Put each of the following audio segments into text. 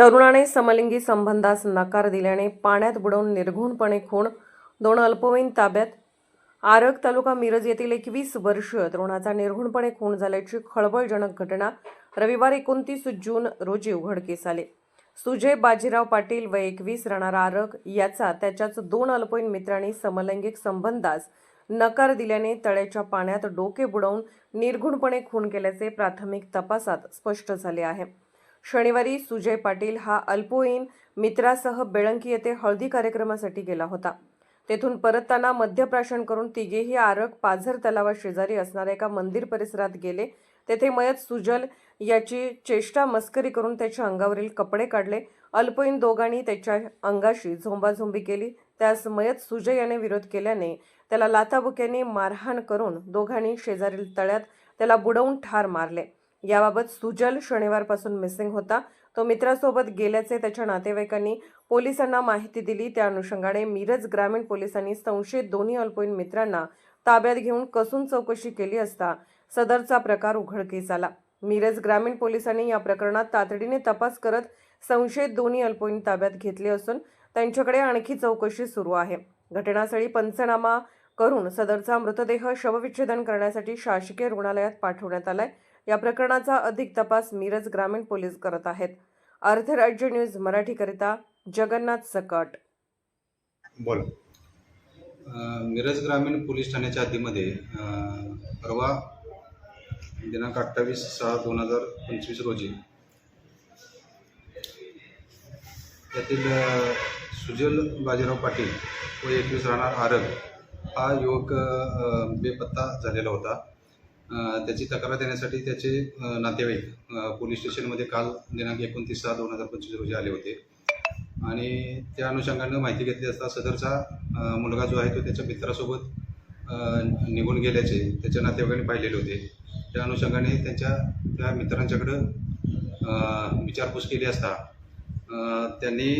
तरुणाने समलिंगी संबंधास नकार दिल्याने पाण्यात बुडवून निर्घुणपणे खूण दोन अल्पवयीन ताब्यात. आरग तालुका मिरज येथील एकवीस वर्षीय तरुणाचा निर्घुणपणे खून झाल्याची खळबळजनक घटना रविवार एकोणतीस जून रोजी उघडकीस आली. सुजय बाजीराव पाटील व एकवीस राहणारा आरग याचा त्याच्याच दोन अल्पवयीन मित्रांनी समलैंगिक संबंधास नकार दिल्याने तळ्याच्या पाण्यात डोके बुडवून निर्घुणपणे खून केल्याचे प्राथमिक तपासात स्पष्ट झाले आहे. शनिवारी सुजय पाटील हा अल्पवयीन मित्रासह बेळंकी येथे हळदी कार्यक्रमासाठी गेला होता. तेथून परतताना मध्यप्राशन करून तिघेही आरक पाझर तलावा शेजारी असणाऱ्या एका मंदिर परिसरात गेले. तेथे मयत सुजल याची चेष्टा मस्करी करून त्याच्या अंगावरील कपडे काढले. अल्पवयीन दोघांनी त्याच्या अंगाशी झोंबाझोंबी केली. त्यास मयत सुजय याने विरोध केल्याने त्याला लाथाबुक्याने मारहाण करून दोघांनी शेजारील तळ्यात त्याला बुडवून ठार मारले. याबाबत सुजल शनिवारपासून मिसिंग होता. तो मित्रासोबत गेल्याचे त्याच्या नातेवाईकांनी पोलिसांना माहिती दिली. त्या अनुषंगाने मिरज ग्रामीण पोलिसांनी संशयित दोन्ही अल्पवयीन मित्रांना ताब्यात घेऊन कसून चौकशी केली असता सदरचा प्रकार उघडकीस आला. मिरज ग्रामीण पोलिसांनी या प्रकरणात तातडीने तपास करत संशयित दोन्ही अल्पवयीन ताब्यात घेतले असून त्यांच्याकडे आणखी चौकशी सुरू आहे. घटनास्थळी पंचनामा करून सदरचा मृतदेह शवविच्छेदन करण्यासाठी शासकीय रुग्णालयात पाठवण्यात आलाय. या प्रकरणाचा अधिक तपास मिरज ग्रामीण पोलीस करत आहेत. अर्थराज्य न्यूज मराठीकरिता जगन्नाथ सकट. बोला. अ, मिरज ग्रामीण पोलीस ठाण्याच्या हद्दीमध्ये अ, परवा दिनांक अठ्ठावीस सहा दोन हजार पंचवीस रोजी यातील अ, सुजल बाजीराव पाटील व एकवीस राहणार आरग हा युवक अ, बेपत्ता झालेला होता. त्याची तक्रार देण्यासाठी त्याचे नातेवाईक पोलीस स्टेशनमध्ये काल दिनांक एकोणतीस सहा दोन हजार पंचवीस रोजी आले होते. आणि त्या अनुषंगानं माहिती घेतली असता सदरचा मुलगा जो आहे तो त्याच्या मित्रासोबत निघून गेल्याचे त्याच्या नातेवाईकांनी पाहिलेले होते. त्या अनुषंगाने त्यांच्या त्या मित्रांच्याकडं विचारपूस केली असता त्यांनी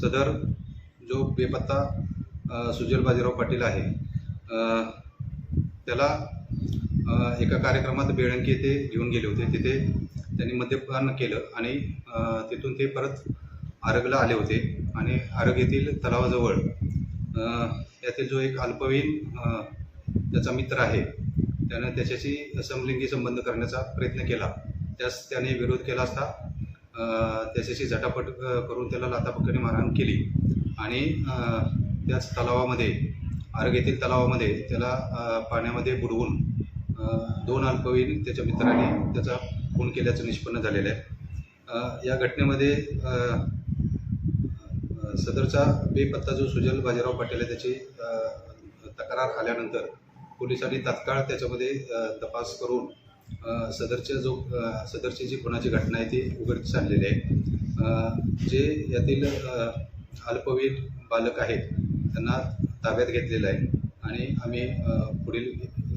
सदर जो बेपत्ता सुजल बाजीराव पाटील आहे त्याला एका कार्यक्रमात बेळंकी येथे घेऊन गेले होते. तिथे त्यांनी मद्यपान केलं आणि तिथून ते परत आरगला आले होते. आणि आरग येथील तलावाजवळ यातील जो एक अल्पवयीन त्याचा मित्र आहे त्यानं त्याच्याशी समलिंगी संबंध करण्याचा प्रयत्न केला. त्यास त्याने विरोध केला असता त्याच्याशी झटापट करून त्याला लाथापक्क्याने मारहाण केली. आणि त्याच तलावामध्ये आरग येथील तलावामध्ये त्याला पाण्यामध्ये बुडवून दोन अल्पवयीन त्याच्या मित्राने त्याचा खून केल्याचं निष्पन्न झालेलं आहे. या घटनेमध्ये सदरचा बेपत्ता जो सुजल बाजीराव पाटील आहे त्याची तक्रार आल्यानंतर पोलिसांनी तात्काळ त्याच्यामध्ये तपास करून सदरच्या जो सदरची जी खुनाची घटना आहे ती उघडकीस आणलेली आहे. जे यातील अल्पवयीन बालक आहेत त्यांना ताब्यात घेतलेलं आहे. आणि आम्ही पुढील